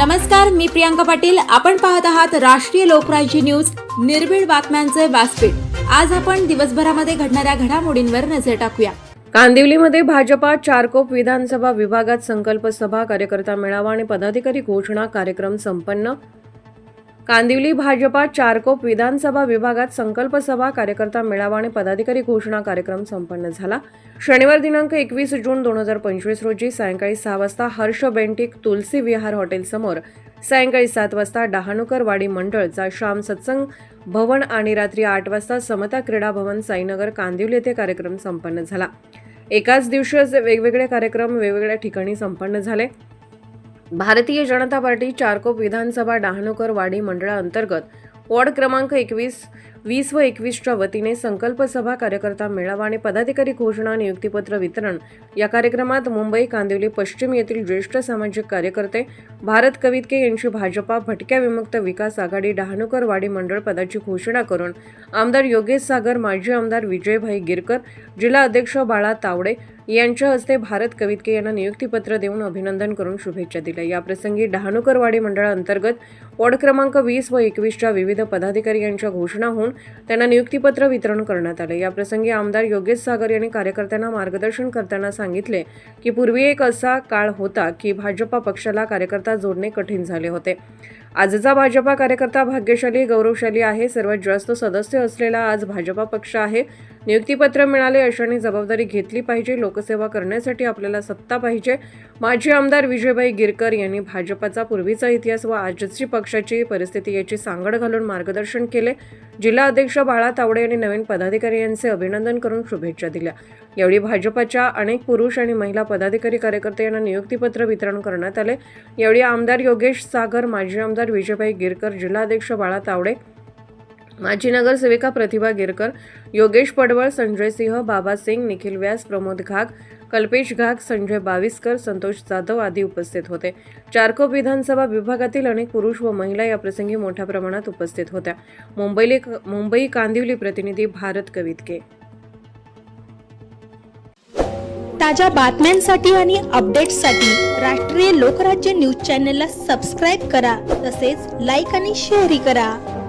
नमस्कार मी प्रियांका पाटील. आपण पाहत आहात राष्ट्रीय लोकराज्य न्यूज. निर्भीड बातम्यांचे व्यासपीठ. आज आपण दिवसभरामध्ये घडणाऱ्या घडामोडींवर नजर टाकूया. कांदिवलीमध्ये भाजपा चारकोप विधानसभा विभागात संकल्प सभा कार्यकर्ता मेळावा आणि पदाधिकारी घोषणा कार्यक्रम संपन्न कांदिवली भाजपा चारकोप विधानसभा विभागात संकल्प सभा कार्यकर्ता मेळावा आणि पदाधिकारी घोषणा कार्यक्रम संपन्न झाला. शनिवार दिनांक एकवीस जून दोन हजार पंचवीस रोजी सायंकाळी सहा वाजता हर्ष बेंटिक तुलसी विहार हॉटेलसमोर सायंकाळी सात वाजता डहाणूकर वाडी मंडळचा श्याम सत्संग भवन आणि रात्री आठ वाजता समता क्रीडा भवन साईनगर कांदिवली येथे कार्यक्रम संपन्न झाला. एकाच दिवशी वेगवेगळे कार्यक्रम वेगवेगळ्या ठिकाणी संपन्न झाले. भारतीय जनता पार्टी चारकोप विधानसभा डहाणूकर वाडी मंडळाअंतर्गत वॉर्ड क्रमांक एकवीस वीस व एकवीसच्या वतीने संकल्प सभा कार्यकर्ता मेळावा आणि पदाधिकारी घोषणा नियुक्तीपत्र वितरण. या कार्यक्रमात मुंबई कांदिवली पश्चिम येथील ज्येष्ठ सामाजिक कार्यकर्ते भारत कवितके यांची भाजपा भटक्या विमुक्त विकास आघाडी डहाणूकर वाडी मंडळ पदाची घोषणा करून आमदार योगेश सागर माजी आमदार विजयभाई गिरकर जिल्हा अध्यक्ष बाळा तावडे यांच्या हस्ते भारत कवितके यांना नियुक्तीपत्र देऊन अभिनंदन करून शुभेच्छा दिल्या. याप्रसंगी डहाणूकरवाडी मंडळाअंतर्गत वॉर्ड क्रमांक वीस व एकवीसच्या विविध पदाधिकारी यांच्या घोषणा होऊन त्यांना नियुक्तीपत्र वितरण करण्यात आले. याप्रसंगी आमदार योगेश सागर यांनी कार्यकर्त्यांना मार्गदर्शन करताना सांगितले की पूर्वी एक असा काळ होता की भाजपा पक्षाला कार्यकर्ता जोडणे कठीण झाले होते. आजचा भाजपा कार्यकर्ता भाग्यशाली गौरवशाली आहे. सर्वात जास्त सदस्य असलेला आज भाजपा पक्ष आहे. नियुक्तीपत्र मिळाले अशाने जबाबदारी घेतली पाहिजे. लोकसेवा करण्यासाठी आपल्याला सत्ता पाहिजे. माजी आमदार विजयभाई गिरकर यांनी भाजपचा पूर्वीचा इतिहास व आजची पक्षाची परिस्थिती याची सांगड घालून मार्गदर्शन केले. जिल्हा अध्यक्ष बाळा तावडे यांनी नवीन पदाधिकारी यांचे अभिनंदन करून शुभेच्छा दिल्या. यावेळी भाजपाच्या अनेक पुरुष आणि महिला पदाधिकारी कार्यकर्ते यांना नियुक्तीपत्र वितरण करण्यात आले. यावेळी आमदार योगेश सागर माजी आमदार विजयभाई गिरकर जिल्हाध्यक्ष बाळा तावडे माजी नगरसेविका प्रतिभा गिरकर योगेश पडवळ संजय सिंह बाबा सिंग निखिल व्यास प्रमोद घाग कल्पेश घाग संजय बाविस्कर संतोष जाधव आदी उपस्थित होते. चारकोप विधानसभा विभागातील अनेक पुरुष व महिला या प्रसंगी मोठ्या प्रमाणात उपस्थित होत्या. मुंबईले मुंबई कांदिवली प्रतिनिधी भारत कवितके. ताज्या बातम्यांसाठी आणि अपडेट्ससाठी राष्ट्रीय लोकराज्य न्यूज चॅनलला सबस्क्राईब करा. तसेच लाईक आणि शेअरही करा.